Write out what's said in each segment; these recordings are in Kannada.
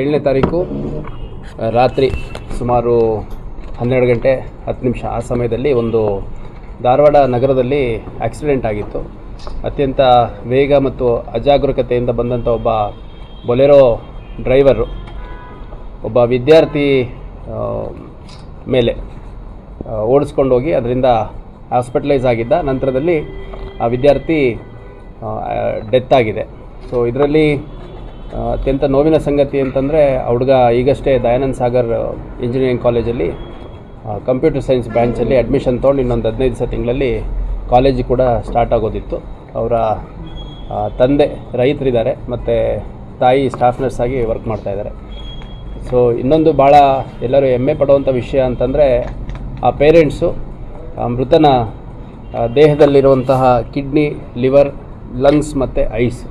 ಏಳನೇ ತಾರೀಕು ರಾತ್ರಿ ಸುಮಾರು ಹನ್ನೆರಡು ಗಂಟೆ ಹತ್ತು ನಿಮಿಷ ಆ ಸಮಯದಲ್ಲಿ ಒಂದು ಧಾರವಾಡ ನಗರದಲ್ಲಿ ಆಕ್ಸಿಡೆಂಟ್ ಆಗಿತ್ತು. ಅತ್ಯಂತ ವೇಗ ಮತ್ತು ಅಜಾಗರೂಕತೆಯಿಂದ ಬಂದಂಥ ಒಬ್ಬ ಬೊಲೆರೋ ಡ್ರೈವರು, ಒಬ್ಬ ವಿದ್ಯಾರ್ಥಿ ಮೇಲೆ ಓಡಿಸ್ಕೊಂಡು ಹೋಗಿ ಅದರಿಂದ ಹಾಸ್ಪಿಟಲೈಸ್ ಆಗಿದ್ದ. ನಂತರದಲ್ಲಿ ಆ ವಿದ್ಯಾರ್ಥಿ ಡೆತ್ ಆಗಿದೆ. ಸೊ ಇದರಲ್ಲಿ ಅತ್ಯಂತ ನೋವಿನ ಸಂಗತಿ ಅಂತಂದರೆ, ಆ ಹುಡುಗ ಈಗಷ್ಟೇ ದಯಾನಂದ್ ಸಾಗರ್ ಇಂಜಿನಿಯರಿಂಗ್ ಕಾಲೇಜಲ್ಲಿ ಕಂಪ್ಯೂಟರ್ ಸೈನ್ಸ್ ಬ್ರ್ಯಾಂಚಲ್ಲಿ ಅಡ್ಮಿಷನ್ ತೊಗೊಂಡು ಇನ್ನೊಂದು ಹದಿನೈದು ದಿವಸ ತಿಂಗಳಲ್ಲಿ ಕಾಲೇಜು ಕೂಡ ಸ್ಟಾರ್ಟ್ ಆಗೋದಿತ್ತು. ಅವರ ತಂದೆ ರೈತರಿದ್ದಾರೆ, ಮತ್ತು ತಾಯಿ ಸ್ಟಾಫ್ ನರ್ಸ್ ಆಗಿ ವರ್ಕ್ ಮಾಡ್ತಾಯಿದ್ದಾರೆ ಸೊ ಇನ್ನೊಂದು ಭಾಳ ಎಲ್ಲರೂ ಹೆಮ್ಮೆ ಪಡುವಂಥ ವಿಷಯ ಅಂತಂದರೆ, ಆ ಪೇರೆಂಟ್ಸು ಮೃತನ ದೇಹದಲ್ಲಿರುವಂತಹ ಕಿಡ್ನಿ, ಲಿವರ್ ಲಂಗ್ಸ್ ಮತ್ತು ಐಸ್.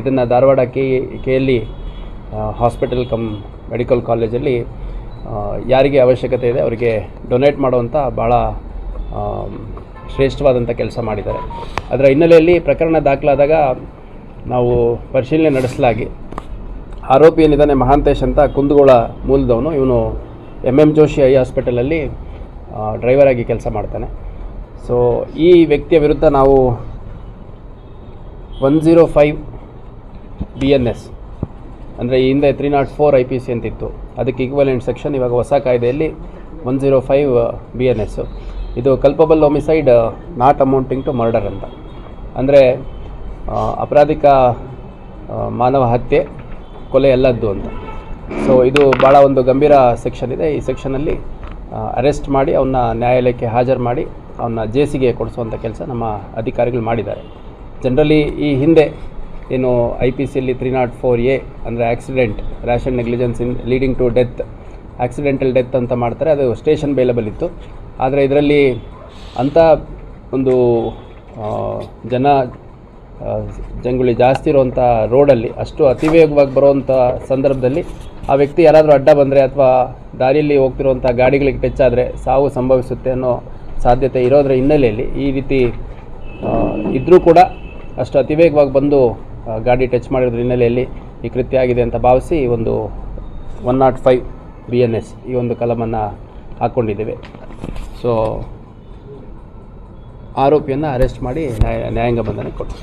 ಇದನ್ನು Dharwad K K L E hospital cum medical ಕಾಲೇಜಲ್ಲಿ ಯಾರಿಗೆ ಅವಶ್ಯಕತೆ ಇದೆ ಅವರಿಗೆ ಡೊನೇಟ್ ಮಾಡುವಂಥ ಭಾಳ ಶ್ರೇಷ್ಠವಾದಂಥ ಕೆಲಸ ಮಾಡಿದ್ದಾರೆ. ಅದರ ಹಿನ್ನೆಲೆಯಲ್ಲಿ ಪ್ರಕರಣ ದಾಖಲಾದಾಗ ನಾವು ಪರಿಶೀಲನೆ ನಡೆಸಲಾಗಿ. ಆರೋಪಿ ಏನಿದ್ದಾನೆ ಮಹಾಂತೇಶ್ ಅಂತ ಕುಂದಗೋಳ ಮೂಲದವನು. ಇವನು ಎಂ ಎಂ ಜೋಶಿ ಐ ಹಾಸ್ಪಿಟಲಲ್ಲಿ ಡ್ರೈವರ್ ಆಗಿ ಕೆಲಸ ಮಾಡ್ತಾನೆ. ಸೊ ಈ ವ್ಯಕ್ತಿಯ ವಿರುದ್ಧ ನಾವು one zero five B N S ಅಂದರೆ ಈ ಹಿಂದೆ three not four I P C ಅಂತಿತ್ತು. ಅದಕ್ಕೆ ಈಕ್ವಲೆಂಟ್ ಸೆಕ್ಷನ್ ಇವಾಗ ಹೊಸ ಕಾಯ್ದೆಯಲ್ಲಿ one zero five B N S ಇದು culpable homicide not amounting to murder ಅಂತ. ಅಂದರೆ ಅಪರಾಧಿಕ ಮಾನವ ಹತ್ಯೆ, ಕೊಲೆ ಎಲ್ಲದ್ದು ಅಂತ. ಸೊ ಇದು ಭಾಳ ಒಂದು ಗಂಭೀರ ಸೆಕ್ಷನ್ ಇದೆ. ಈ ಸೆಕ್ಷನಲ್ಲಿ ಅರೆಸ್ಟ್ ಮಾಡಿ ಅವನ್ನ ನ್ಯಾಯಾಲಯಕ್ಕೆ ಹಾಜರು ಮಾಡಿ ಅವನ್ನ ಜೇಸಿಗೆ ಕೊಡಿಸುವಂಥ ಕೆಲಸ ನಮ್ಮ ಅಧಿಕಾರಿಗಳು ಮಾಡಿದ್ದಾರೆ. ಜನರಲಿ ಈ ಹಿಂದೆ ಏನು ಐ ಪಿ ಸಿಯಲ್ಲಿ ತ್ರೀ ನಾಟ್ ಫೋರ್ ಎ ಅಂದರೆ accident rash and negligence in leading to death accidental death ಅಂತ ಮಾಡ್ತಾರೆ. ಅದು ಸ್ಟೇಷನ್ ಬೇಲಬಲ್ ಇತ್ತು. ಆದರೆ ಇದರಲ್ಲಿ ಅಂಥ ಒಂದು ಜನ ಜಂಗುಳಿ ಜಾಸ್ತಿ ಇರುವಂಥ ರೋಡಲ್ಲಿ ಅಷ್ಟು ಅತಿವೇಗವಾಗಿ ಬರುವಂಥ ಸಂದರ್ಭದಲ್ಲಿ ಆ ವ್ಯಕ್ತಿ ಯಾರಾದರೂ ಅಡ್ಡ ಬಂದರೆ ಅಥವಾ ದಾರಿಯಲ್ಲಿ ಹೋಗ್ತಿರುವಂಥ ಗಾಡಿಗಳಿಗೆ ಟಚ್ ಆದರೆ ಸಾವು ಸಂಭವಿಸುತ್ತೆ ಅನ್ನೋ ಸಾಧ್ಯತೆ ಇರೋದರ ಹಿನ್ನೆಲೆಯಲ್ಲಿ ಈ ರೀತಿ ಇದ್ದರೂ ಕೂಡ ಅಷ್ಟು ಅತಿವೇಗವಾಗಿ ಬಂದು ಆ, ಗಾಡಿ ಟಚ್ ಮಾಡಿರೋದ್ರ ಹಿನ್ನೆಲೆಯಲ್ಲಿ ಈ ಕೃತ್ಯ ಆಗಿದೆ ಅಂತ ಭಾವಿಸಿ ಒಂದು one not five B N S ಈ ಒಂದು ಕಲಮನ್ನು ಹಾಕ್ಕೊಂಡಿದ್ದೇವೆ ಸೊ ಆರೋಪಿಯನ್ನು ಅರೆಸ್ಟ್ ಮಾಡಿ ನ್ಯಾಯ ನ್ಯಾಯಾಂಗ ಬಂಧನಕ್ಕೆ ಕೊಟ್ಟು